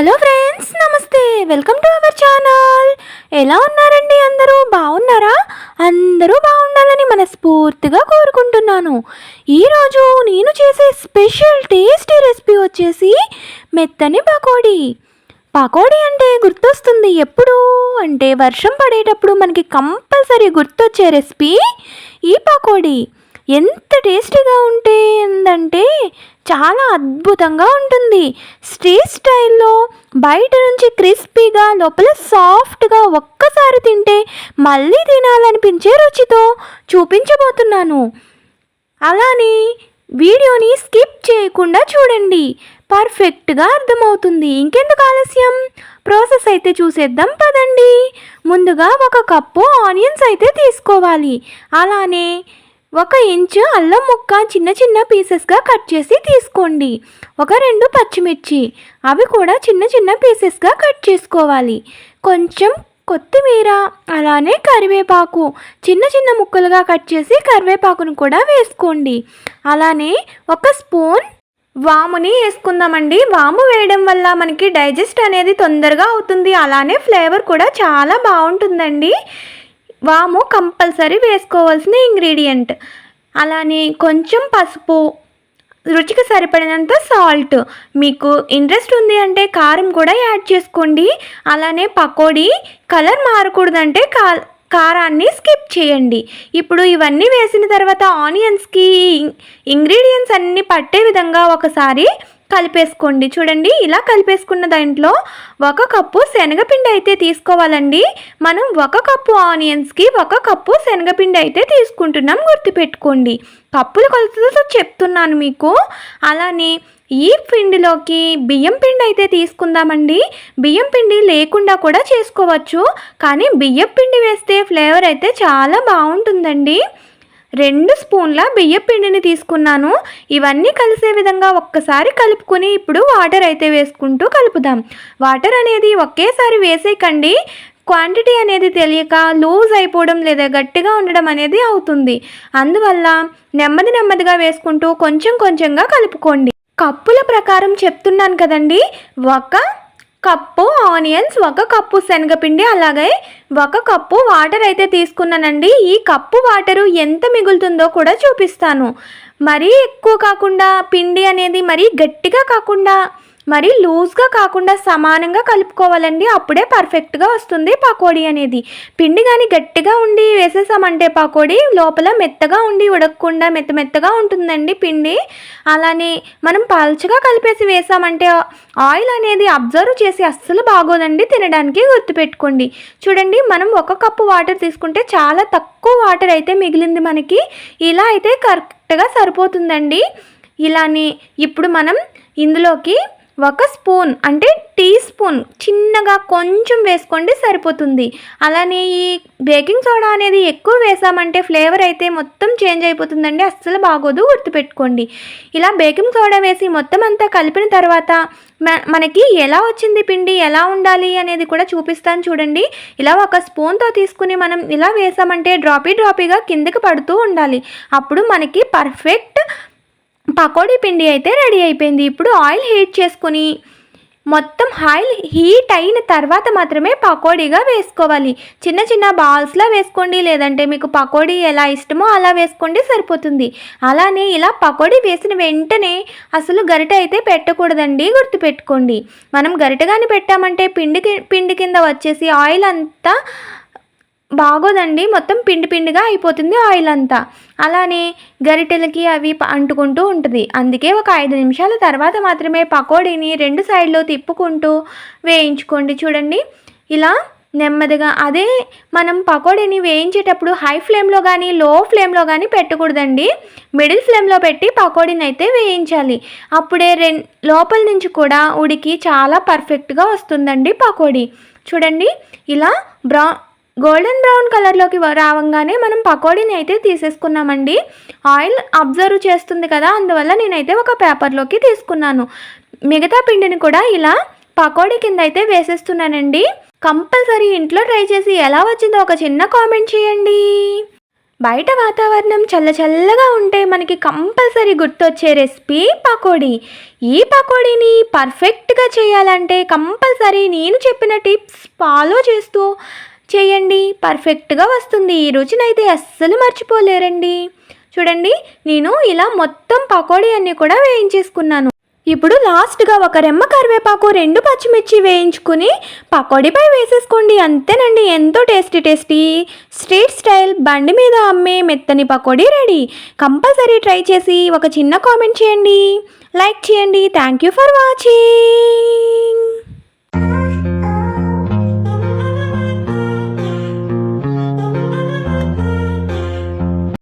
Hello friends నమస్తే. Welcome to our channel. ఎలా ఉన్నారండి అందరూ? బాగున్నారా? అందరూ బాగుండాలని మనస్ఫూర్తిగా కోరుకుంటున్నాను. ఈరోజు నేను చేసే స్పెషల్ టేస్టీ రెసిపీ వచ్చేసి మెత్తని పకోడీ. పకోడీ అంటే గుర్తొస్తుంది ఎప్పుడు? అంటే వర్షం పడేటప్పుడు మనకి కంపల్సరీ గుర్తొచ్చే రెసిపీ ఈ పకోడీ. ఎంత టేస్టీగా ఉంటుందంటే చాలా అద్భుతంగా ఉంటుంది. స్ట్రీట్ స్టైల్లో బయట నుంచి క్రిస్పీగా లోపల సాఫ్ట్గా ఒక్కసారి తింటే మళ్ళీ తినాలనిపించే రుచితో చూపించబోతున్నాను. అలానే వీడియోని స్కిప్ చేయకుండా చూడండి. పర్ఫెక్ట్గా అర్థమవుతుంది. ఇంకెందుకు ఆలస్యం? ప్రాసెస్ అయితే చూసేద్దాం పదండి. ముందుగా ఒక కప్పు ఆనియన్స్ అయితే తీసుకోవాలి. అలానే ఒక ఇంచు అల్లం ముక్క చిన్న చిన్న పీసెస్గా కట్ చేసి తీసుకోండి. ఒక రెండు పచ్చిమిర్చి అవి కూడా చిన్న చిన్న పీసెస్గా కట్ చేసుకోవాలి. కొంచెం కొత్తిమీర అలానే కరివేపాకు చిన్న చిన్న ముక్కలుగా కట్ చేసి కరివేపాకును కూడా వేసుకోండి. అలానే ఒక స్పూన్ వాముని వేసుకుందామండి. వాము వేయడం వల్ల మనకి డైజెస్ట్ అనేది తొందరగా అవుతుంది. అలానే ఫ్లేవర్ కూడా చాలా బాగుంటుందండి. వాము కంపల్సరీ వేసుకోవాల్సిన ఇంగ్రీడియంట్. అలానే కొంచెం పసుపు రుచికి సరిపడినంత సాల్ట్. మీకు ఇంట్రెస్ట్ ఉంది అంటే కారం కూడా యాడ్ చేసుకోండి. అలానే పకోడీ కలర్ మారకూడదంటే కా కారాన్ని స్కిప్ చేయండి. ఇప్పుడు ఇవన్నీ వేసిన తర్వాత ఆనియన్స్కి ఇంగ్రీడియంట్స్ అన్నీ పట్టే విధంగా ఒకసారి కలిపేసుకోండి. చూడండి ఇలా కలిపేసుకున్న దాంట్లో ఒక కప్పు శనగపిండి అయితే తీసుకోవాలండి. మనం ఒక కప్పు ఆనియన్స్కి ఒక కప్పు శనగపిండి అయితే తీసుకుంటున్నాం గుర్తుపెట్టుకోండి. కప్పుల కొలతలతో చెప్తున్నాను మీకు. అలానే ఈ పిండిలోకి బియ్యం పిండి అయితే తీసుకుందామండి. బియ్యం పిండి లేకుండా కూడా చేసుకోవచ్చు. కానీ బియ్యం పిండి వేస్తే ఫ్లేవర్ అయితే చాలా బాగుంటుందండి. రెండు స్పూన్ల బియ్యం పిండిని తీసుకున్నాను. ఇవన్నీ కలిసే విధంగా ఒక్కసారి కలుపుకొని ఇప్పుడు వాటర్ అయితే వేసుకుంటూ కలుపుదాం. వాటర్ అనేది ఒకేసారి వేసేయకండి. క్వాంటిటీ అనేది తెలియక లూజ్ అయిపోవడం లేదా గట్టిగా ఉండడం అనేది అవుతుంది. అందువల్ల నెమ్మది నెమ్మదిగా వేసుకుంటూ కొంచెం కొంచెంగా కలుపుకోండి. కప్పుల ప్రకారం చెప్తున్నాను కదండి. ఒక కప్పు ఆనియన్స్ ఒక కప్పు శనగపిండి అలాగే ఒక కప్పు వాటర్ అయితే తీసుకున్నానండి. ఈ కప్పు వాటరు ఎంత మిగులుతుందో కూడా చూపిస్తాను. మరీ ఎక్కువ కాకుండా పిండి అనేది మరీ గట్టిగా కాకుండా మరి లూజ్గా కాకుండా సమానంగా కలుపుకోవాలండి. అప్పుడే పర్ఫెక్ట్గా వస్తుంది పకోడీ అనేది. పిండి కానీ గట్టిగా ఉండి వేసేసామంటే పకోడీ లోపల మెత్తగా ఉండి ఉడకకుండా మెత్త మెత్తగా ఉంటుందండి పిండి. అలానే మనం పాల్చగా కలిపేసి వేసామంటే ఆయిల్ అనేది అబ్జర్వ్ చేసి అస్సలు బాగోదండి తినడానికి గుర్తుపెట్టుకోండి. చూడండి మనం ఒక కప్పు వాటర్ తీసుకుంటే చాలా తక్కువ వాటర్ అయితే మిగిలింది మనకి. ఇలా అయితే కరెక్ట్గా సరిపోతుందండి. ఇలానే ఇప్పుడు మనం ఇందులోకి ఒక స్పూన్ అంటే టీ స్పూన్ చిన్నగా కొంచెం వేసుకోండి సరిపోతుంది. అలానే ఈ బేకింగ్ సోడా అనేది ఎక్కువ వేసామంటే ఫ్లేవర్ అయితే మొత్తం చేంజ్ అయిపోతుందండి. అస్సలు బాగోదు గుర్తుపెట్టుకోండి. ఇలా బేకింగ్ సోడా వేసి మొత్తం అంతా కలిపిన తర్వాత మనకి ఎలా వచ్చింది పిండి ఎలా ఉండాలి అనేది కూడా చూపిస్తాను చూడండి. ఇలా ఒక స్పూన్తో తీసుకుని మనం ఇలా వేసామంటే డ్రాపీ డ్రాపీగా కిందకి పడుతూ ఉండాలి. అప్పుడు మనకి పర్ఫెక్ట్ పకోడీ పిండి అయితే రెడీ అయిపోయింది. ఇప్పుడు ఆయిల్ హీట్ చేసుకుని మొత్తం ఆయిల్ హీట్ అయిన తర్వాత మాత్రమే పకోడీగా వేసుకోవాలి. చిన్న చిన్న బాల్స్లా వేసుకోండి. లేదంటే మీకు పకోడీ ఎలా ఇష్టమో అలా వేసుకోండి సరిపోతుంది. అలానే ఇలా పకోడీ వేసిన వెంటనే అసలు గరిట అయితే పెట్టకూడదండి గుర్తుపెట్టుకోండి. మనం గరిట కానీ పెట్టామంటే పిండి పిండి కింద వచ్చేసి ఆయిల్ అంతా బాగోదండి. మొత్తం పిండి పిండిగా అయిపోతుంది ఆయిల్ అంతా. అలానే గరిటెలకి అవి అంటుకుంటూ ఉంటుంది. అందుకే ఒక ఐదు నిమిషాల తర్వాత మాత్రమే పకోడీని రెండు సైడ్లో తిప్పుకుంటూ వేయించుకోండి చూడండి. ఇలా నెమ్మదిగా అదే మనం పకోడీని వేయించేటప్పుడు హై ఫ్లేమ్లో కానీ లో ఫ్లేమ్లో కానీ పెట్టకూడదండి. మిడిల్ ఫ్లేమ్లో పెట్టి పకోడీని అయితే వేయించాలి. అప్పుడే రె లోపల నుంచి కూడా ఉడికి చాలా పర్ఫెక్ట్గా వస్తుందండి పకోడీ. చూడండి ఇలా బ్రౌన్ గోల్డెన్ బ్రౌన్ కలర్లోకి రావంగానే మనం పకోడీని అయితే తీసేసుకున్నామండి. ఆయిల్ అబ్జర్వ్ చేస్తుంది కదా అందువల్ల నేనైతే ఒక పేపర్లోకి తీసుకున్నాను. మిగతా పిండిని కూడా ఇలా పకోడీ కింద అయితే వేసేస్తున్నానండి. కంపల్సరీ ఇంట్లో ట్రై చేసి ఎలా వచ్చిందో ఒక చిన్న కామెంట్ చేయండి. బయట వాతావరణం చల్ల చల్లగా ఉంటే మనకి కంపల్సరీ గుర్తొచ్చే రెసిపీ పకోడీ. ఈ పకోడీని పర్ఫెక్ట్గా చేయాలంటే కంపల్సరీ నేను చెప్పిన టిప్స్ ఫాలో చేస్తూ చేయండి. పర్ఫెక్ట్గా వస్తుంది. ఈ రుచినైతే అస్సలు మర్చిపోలేరండి. చూడండి నేను ఇలా మొత్తం పకోడీ అన్నీ కూడా వేయించేసుకున్నాను. ఇప్పుడు లాస్ట్గా ఒక రెమ్మ కరివేపాకు రెండు పచ్చిమిర్చి వేయించుకుని పకోడీపై వేసేసుకోండి. అంతేనండి ఎంతో టేస్టీ టేస్టీ స్ట్రీట్ స్టైల్ బండి మీద అమ్మే మెత్తని పకోడీ రెడీ. కంపల్సరీ ట్రై చేసి ఒక చిన్న కామెంట్ చేయండి. లైక్ చేయండి. Thank you for watching